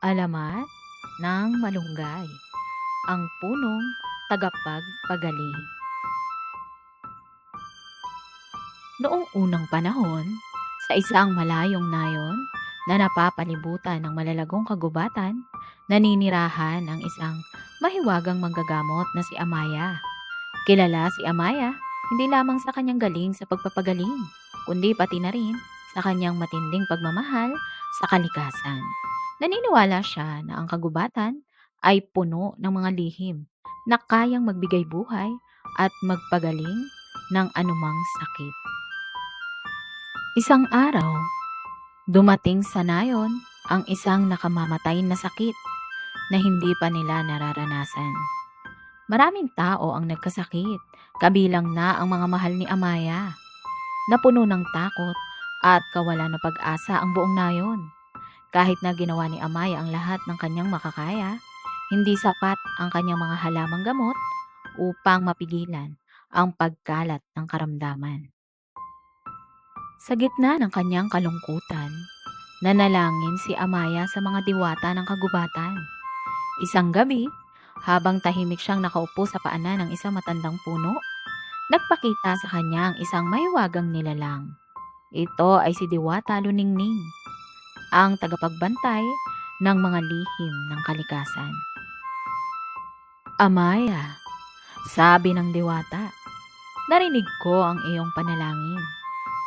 Alamat ng malunggay, ang punong tagapagpagaling. Noong unang panahon, sa isang malayong nayon na napapalibutan ng malalagong kagubatan, naninirahan ang isang mahiwagang manggagamot na si Amaya. Kilala si Amaya hindi lamang sa kanyang galing sa pagpapagaling, kundi pati na rin sa kanyang matinding pagmamahal sa kalikasan. Naniniwala siya na ang kagubatan ay puno ng mga lihim na kayang magbigay buhay at magpagaling ng anumang sakit. Isang araw, dumating sa nayon ang isang nakamamatay na sakit na hindi pa nila nararanasan. Maraming tao ang nagkasakit, kabilang na ang mga mahal ni Amaya. Napuno ng takot at kawalan ng pag-asa ang buong nayon. Kahit na ginawa ni Amaya ang lahat ng kanyang makakaya, hindi sapat ang kanyang mga halamang gamot upang mapigilan ang pagkalat ng karamdaman. Sa gitna ng kanyang kalungkutan, nanalangin si Amaya sa mga diwata ng kagubatan. Isang gabi, habang tahimik siyang nakaupo sa paanan ng isang matandang puno, nagpakita sa kanya ang isang mahiwagang nilalang. Ito ay si Diwata Luningning, ang tagapagbantay ng mga lihim ng kalikasan. Amaya, sabi ng diwata, narinig ko ang iyong panalangin.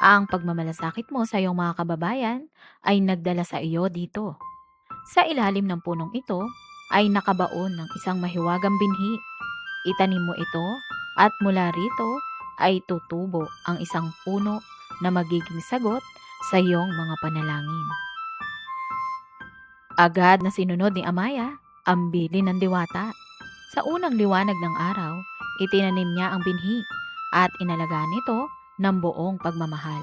Ang pagmamalasakit mo sa iyong mga kababayan ay nagdala sa iyo dito. Sa ilalim ng punong ito ay nakabaon ng isang mahiwagang binhi. Itanim mo ito at mula rito ay tutubo ang isang puno na magiging sagot sa iyong mga panalangin. Agad na sinunod ni Amaya ang bilin ng diwata. Sa unang liwanag ng araw, itinanim niya ang binhi at inalagaan nito ng buong pagmamahal.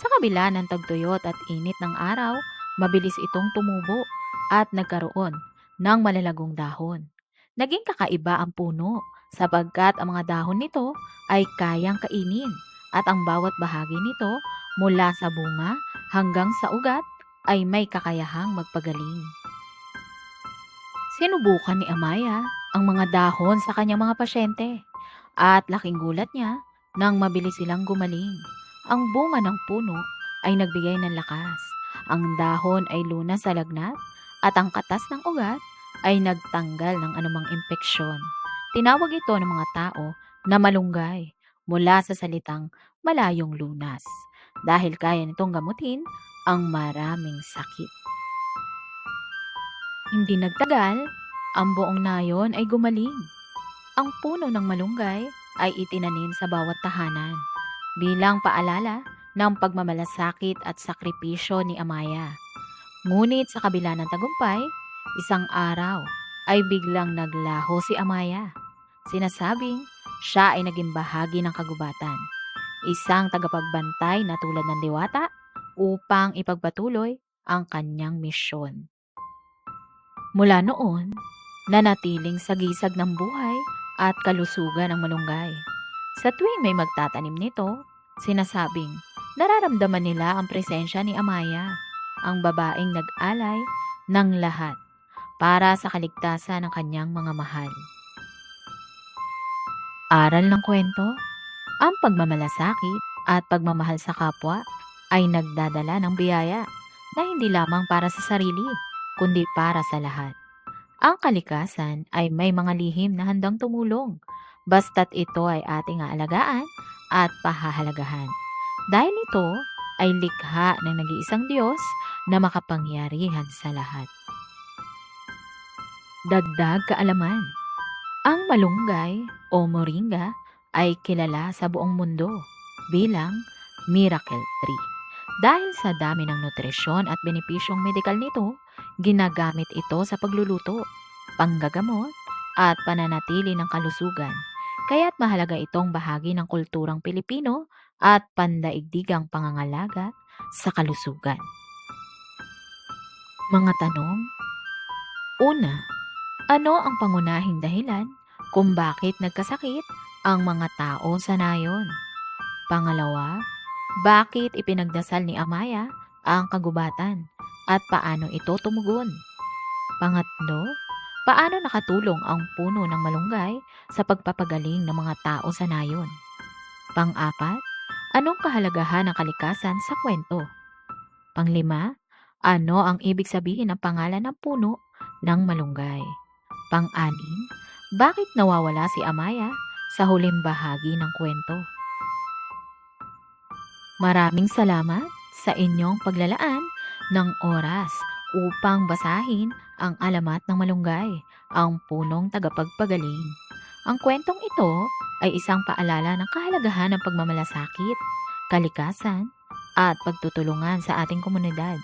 Sa kabila ng tagtuyot at init ng araw, mabilis itong tumubo at nagkaroon ng malalagong dahon. Naging kakaiba ang puno sapagkat ang mga dahon nito ay kayang kainin at ang bawat bahagi nito mula sa bunga hanggang sa ugat ay may kakayahang magpagaling. Sinubukan ni Amaya ang mga dahon sa kanyang mga pasyente at laking gulat niya nang mabilis silang gumaling. Ang bunga ng puno ay nagbigay ng lakas. Ang dahon ay lunas sa lagnat at ang katas ng ugat ay nagtanggal ng anumang impeksyon. Tinawag ito ng mga tao na malunggay mula sa salitang malayong lunas dahil kaya nitong gamutin ang maraming sakit. Hindi nagtagal, ang buong nayon ay gumaling. Ang puno ng malunggay ay itinanim sa bawat tahanan bilang paalala ng pagmamalasakit at sakripisyo ni Amaya. Ngunit sa kabila ng tagumpay, isang araw ay biglang naglaho si Amaya. Sinasabing siya ay naging bahagi ng kagubatan. Isang tagapagbantay na tulad ng diwata upang ipagpatuloy ang kanyang misyon. Mula noon, nanatiling sagisag ng buhay at kalusugan ng malunggay. Sa tuwing may magtatanim nito, sinasabing nararamdaman nila ang presensya ni Amaya, ang babaeng nag-alay ng lahat para sa kaligtasan ng kanyang mga mahal. Aral ng kwento, ang pagmamalasakit at pagmamahal sa kapwa ay nagdadala ng biyaya na hindi lamang para sa sarili, kundi para sa lahat. Ang kalikasan ay may mga lihim na handang tumulong, basta't ito ay ating aalagaan at pahahalagahan. Dahil ito ay likha ng nag-iisang Diyos na makapangyarihan sa lahat. Dagdag kaalaman. Ang malunggay o moringa ay kilala sa buong mundo bilang miracle tree. Dahil sa dami ng nutrisyon at benepisyong medikal nito, ginagamit ito sa pagluluto, panggagamot, at pananatili ng kalusugan. Kaya't mahalaga itong bahagi ng kulturang Pilipino at pandaigdigang pangangalaga sa kalusugan. Mga tanong Una, ano ang pangunahing dahilan kung bakit nagkasakit ang mga tao sa nayon? Pangalawa, bakit ipinagdasal ni Amaya ang kagubatan at paano ito tumugon? Pangatlo, paano nakatulong ang puno ng malunggay sa pagpapagaling ng mga tao sa nayon? Pang-apat, anong kahalagahan ng kalikasan sa kwento? Panglima, ano ang ibig sabihin ng pangalan ng puno ng malunggay? Pang-anim, bakit nawawala si Amaya sa huling bahagi ng kwento? Maraming salamat sa inyong paglalaan ng oras upang basahin ang alamat ng malunggay, ang punong tagapagpagaling. Ang kwentong ito ay isang paalala ng kahalagahan ng pagmamalasakit, kalikasan, at pagtutulungan sa ating komunidad.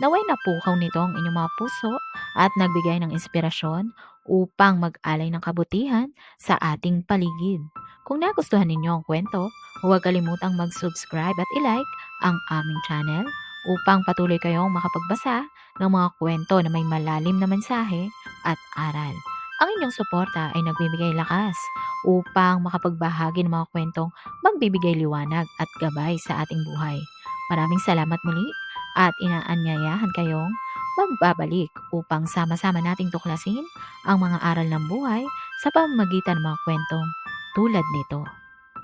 Naway napukaw nito ang inyong mga puso at nagbigay ng inspirasyon upang mag-alay ng kabutihan sa ating paligid. Kung nagustuhan ninyo ang kwento, huwag kalimutang mag-subscribe at i-like ang aming channel upang patuloy kayong makapagbasa ng mga kwento na may malalim na mensahe at aral. Ang inyong suporta ay nagbibigay lakas upang makapagbahagi ng mga kwentong magbibigay liwanag at gabay sa ating buhay. Maraming salamat muli at inaanyayahan kayong magbabalik upang sama-sama nating tuklasin ang mga aral ng buhay sa pamamagitan ng mga kwentong tulad nito.